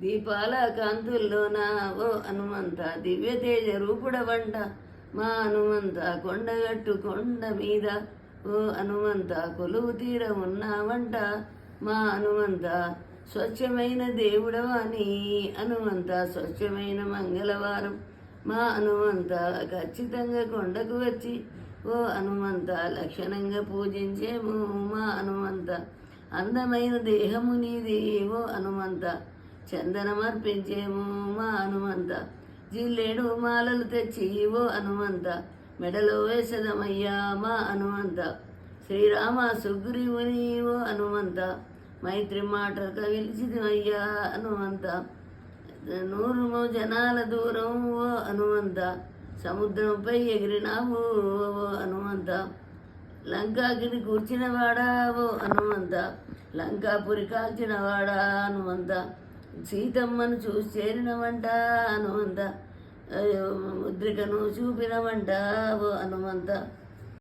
దీపాల కాంతుల్లోన ఓ హనుమంత దివ్య తేజ రూపుడవంట మా హనుమంత కొండగట్టు కొండ మీద ఓ హనుమంత కొలువు తీర ఉన్నావంట. మా హనుమంత స్వచ్ఛమైన దేవుడవాని హనుమంత స్వచ్ఛమైన మంగళవారం. మా హనుమంత ఖచ్చితంగా కొండకు వచ్చి ఓ హనుమంత లక్షణంగా పూజించేము. మా హనుమంత అందమైన దేహము నీది. ఓ హనుమంత చందనమర్పించేము మా హనుమంత. జిల్లేడు మాలలు తెచ్చి ఓ హనుమంత. మెడలో వేసదమయ్యా మా హనుమంత. శ్రీరామ సుగ్రీవుని ఓ హనుమంత. మైత్రి మాట కవిల్చిదమయ్యా హనుమంత. నూరు జనాల దూరం ఓ హనుమంత. సముద్రంపై ఎగిరినావు ఓ హనుమంత. లంకాకిని కూర్చినవాడా ఓ హనుమంత. లంకాపురి కాల్చినవాడా హనుమంత. సీతమ్మను చూసి చేరినవంట హనుమంత ముద్రికను చూపినవంట ఓ హనుమంత